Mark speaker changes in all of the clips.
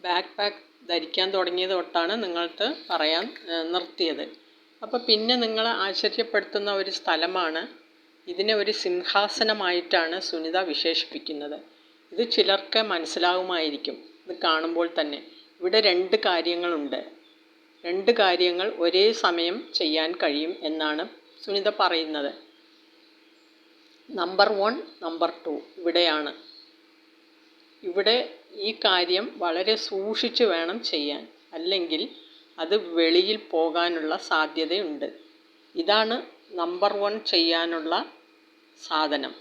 Speaker 1: Back pack ധരിക്കാൻ തുടങ്ങിയത് തൊട്ടാണ് നിങ്ങൾക്ക് പറയാൻ നിർത്തിയത്. അപ്പോൾ പിന്നെ നിങ്ങളെ ആശ്ചര്യപ്പെടുത്തുന്ന ഒരു സ്ഥലമാണ്. ഇതിനെ ഒരു സിംഹാസനമായിട്ടാണ് സുനിത വിശേഷിപ്പിക്കുന്നത്. ഇത് ചിലർക്ക് മനസ്സിലാവുമായിരിക്കും. ഇത് കാണുമ്പോൾ തന്നെ. ഇവിടെ രണ്ട് കാര്യങ്ങളുണ്ട്. രണ്ട് കാര്യങ്ങൾ ഒരേ സമയം ചെയ്യാൻ കഴിയും എന്നാണ് സുനിത പറയുന്നത്. നമ്പർ വൺ നമ്പർ ടു ഇവിടെയാണ്. ഇവിടെ ഈ കാര്യം വളരെ സൂക്ഷിച്ചു വേണം ചെയ്യാൻ. അല്ലെങ്കിൽ അത് വെളിയിൽ പോകാനുള്ള സാധ്യതയുണ്ട്. ഇതാണ് നമ്പർ വൺ ചെയ്യാനുള്ള സാധനം.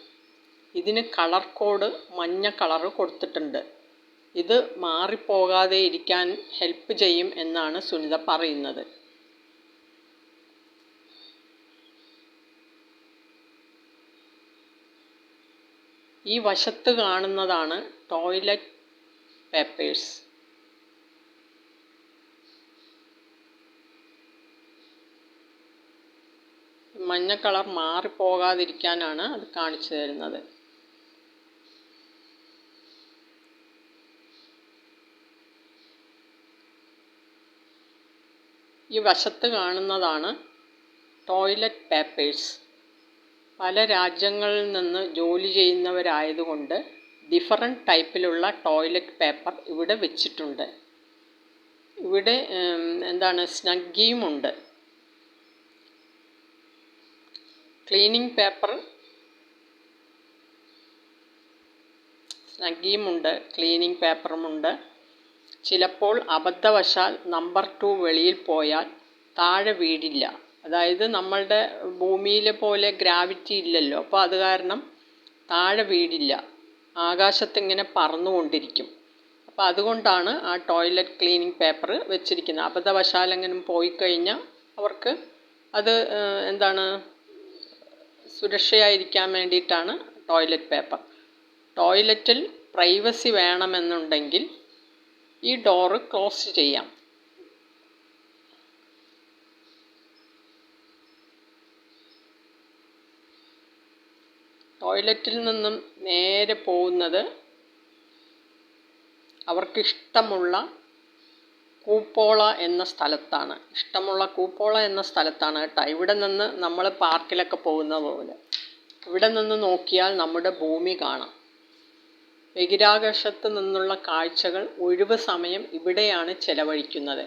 Speaker 1: ഇതിന് കളർ കോഡ് മഞ്ഞ കളറ് കൊടുത്തിട്ടുണ്ട്. ഇത് മാറിപ്പോകാതെ ഇരിക്കാൻ ഹെൽപ്പ് ചെയ്യും എന്നാണ് സുനിത പറയുന്നത്. ഈ വശത്ത് കാണുന്നതാണ് ടോയ്ലറ്റ് പേപ്പേഴ്സ് മഞ്ഞ കളർ മാറിപ്പോകാതിരിക്കാനാണ് അത് കാണിച്ചു തരുന്നത്. ഈ വശത്ത് കാണുന്നതാണ് ടോയ്ലറ്റ് പേപ്പേഴ്സ്. പല രാജ്യങ്ങളിൽ നിന്ന് ജോലി ചെയ്യുന്നവരായതുകൊണ്ട് ഡിഫറെന്റ് ടൈപ്പിലുള്ള ടോയ്ലറ്റ് പേപ്പർ ഇവിടെ വെച്ചിട്ടുണ്ട്. ഇവിടെ എന്താണ് സ്നഗ്ഗിയും ഉണ്ട് ക്ലീനിങ് പേപ്പർ സ്നഗ്ഗിയുമുണ്ട് ക്ലീനിങ് പേപ്പറുമുണ്ട് ചിലപ്പോൾ അബദ്ധവശാൽ നമ്പർ ടു വെളിയിൽ പോയാൽ താഴെ വീടില്ല. അതായത് നമ്മളുടെ ഭൂമിയിലെ പോലെ ഗ്രാവിറ്റി ഇല്ലല്ലോ. അപ്പോൾ അത് കാരണം താഴെ വീടില്ല. ആകാശത്തിങ്ങനെ പറന്നുകൊണ്ടിരിക്കും. അപ്പം അതുകൊണ്ടാണ് ആ ടോയ്ലറ്റ് ക്ലീനിങ് പേപ്പർ വെച്ചിരിക്കുന്നത്. അബദ്ധവശാലെങ്കിലും പോയി കഴിഞ്ഞാൽ അവർക്ക് അത് എന്താണ് സുരക്ഷയായിരിക്കാൻ വേണ്ടിയിട്ടാണ് ടോയ്ലറ്റ് പേപ്പർ. ടോയ്ലറ്റിൽ പ്രൈവസി വേണമെന്നുണ്ടെങ്കിൽ ഈ ഡോറ് ക്ലോസ് ചെയ്യാം. ടോയ്ലറ്റിൽ നിന്നും നേരെ പോകുന്നത് അവർക്കിഷ്ടമുള്ള കൂപ്പോള എന്ന സ്ഥലത്താണ്. ഇഷ്ടമുള്ള കൂപ്പോള എന്ന സ്ഥലത്താണ് കേട്ടോ. ഇവിടെ നിന്ന് നമ്മൾ പാർക്കിലൊക്കെ പോകുന്ന പോലെ. ഇവിടെ നിന്ന് നോക്കിയാൽ നമ്മുടെ ഭൂമി കാണാം. ബഹിരാകാശത്ത് നിന്നുള്ള കാഴ്ചകൾ ഒഴിവ് സമയം ഇവിടെയാണ് ചെലവഴിക്കുന്നത്.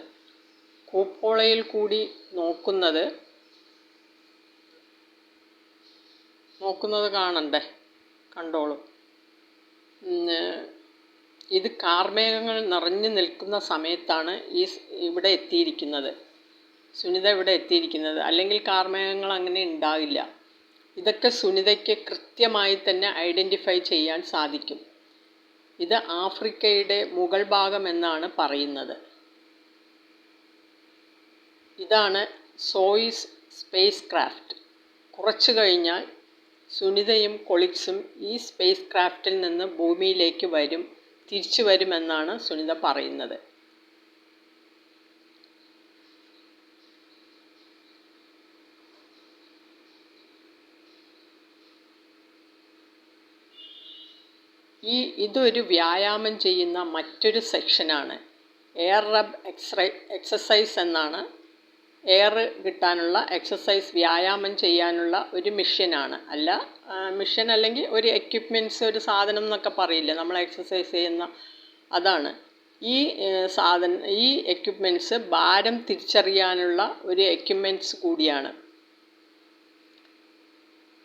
Speaker 1: കൂപ്പോളയിൽ കൂടി നോക്കുന്നത് നോക്കുന്നത് കാണണ്ടേ? കണ്ടോളൂ. ഇത് കാർമേഘങ്ങൾ നിറഞ്ഞു നിൽക്കുന്ന സമയത്താണ് ഈ ഇവിടെ എത്തിയിരിക്കുന്നത്. സുനിത ഇവിടെ എത്തിയിരിക്കുന്നത്. അല്ലെങ്കിൽ കാർമേഘങ്ങൾ അങ്ങനെ ഉണ്ടാവില്ല. ഇതൊക്കെ സുനിതയ്ക്ക് കൃത്യമായി തന്നെ ഐഡന്റിഫൈ ചെയ്യാൻ സാധിക്കും. ഇത് ആഫ്രിക്കയുടെ മുകൾ ഭാഗം എന്നാണ് പറയുന്നത്. ഇതാണ് സോയിസ് സ്പേസ് ക്രാഫ്റ്റ് കുറച്ചു കഴിഞ്ഞാൽ സുനിതയും കൊളിക്സും ഈ സ്പേസ് ക്രാഫ്റ്റിൽ നിന്ന് ഭൂമിയിലേക്ക് വരും തിരിച്ചു വരുമെന്നാണ് സുനിത പറയുന്നത്. ഈ ഇതൊരു വ്യായാമം ചെയ്യുന്ന മറ്റൊരു സെക്ഷനാണ്. എയർ റബ് എക്സ്റേ എക്സസൈസ് എന്നാണ് എയർ കിട്ടാനുള്ള എക്സസൈസ് വ്യായാമം ചെയ്യാനുള്ള ഒരു മിഷ്യനാണ്. അല്ല മിഷ്യൻ അല്ലെങ്കിൽ ഒരു എക്യുപ്മെന്റ്സ് ഒരു സാധനം എന്നൊക്കെ പറയില്ലേ? നമ്മൾ എക്സസൈസ് ചെയ്യുന്ന അതാണ്. ഈ സാധന ഈ എക്യുപ്മെന്റ്സ് ഭാരം തിരിച്ചറിയാനുള്ള ഒരു എക്യുപ്മെന്റ്സ് കൂടിയാണ്.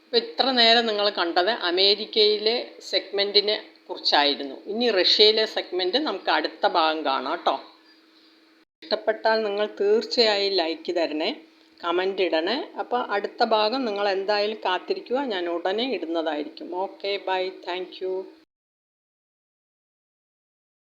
Speaker 1: ഇപ്പോൾ ഇത്ര നേരം നിങ്ങൾ കണ്ടത് അമേരിക്കയിലെ സെഗ്മെന്റിനെ കുറിച്ചായിരുന്നു. ഇനി റഷ്യയിലെ സെഗ്മെന്റ് നമുക്ക് അടുത്ത ഭാഗം കാണാം കേട്ടോ. ഇഷ്ടപ്പെട്ടാൽ നിങ്ങൾ തീർച്ചയായും ലൈക്ക് തരണേ കമന്റ് ഇടണേ. അപ്പോൾ അടുത്ത ഭാഗം നിങ്ങൾ എന്തായാലും കാത്തിരിക്കുക. ഞാൻ ഉടനെ ഇടുന്നതായിരിക്കും. Okay bye thank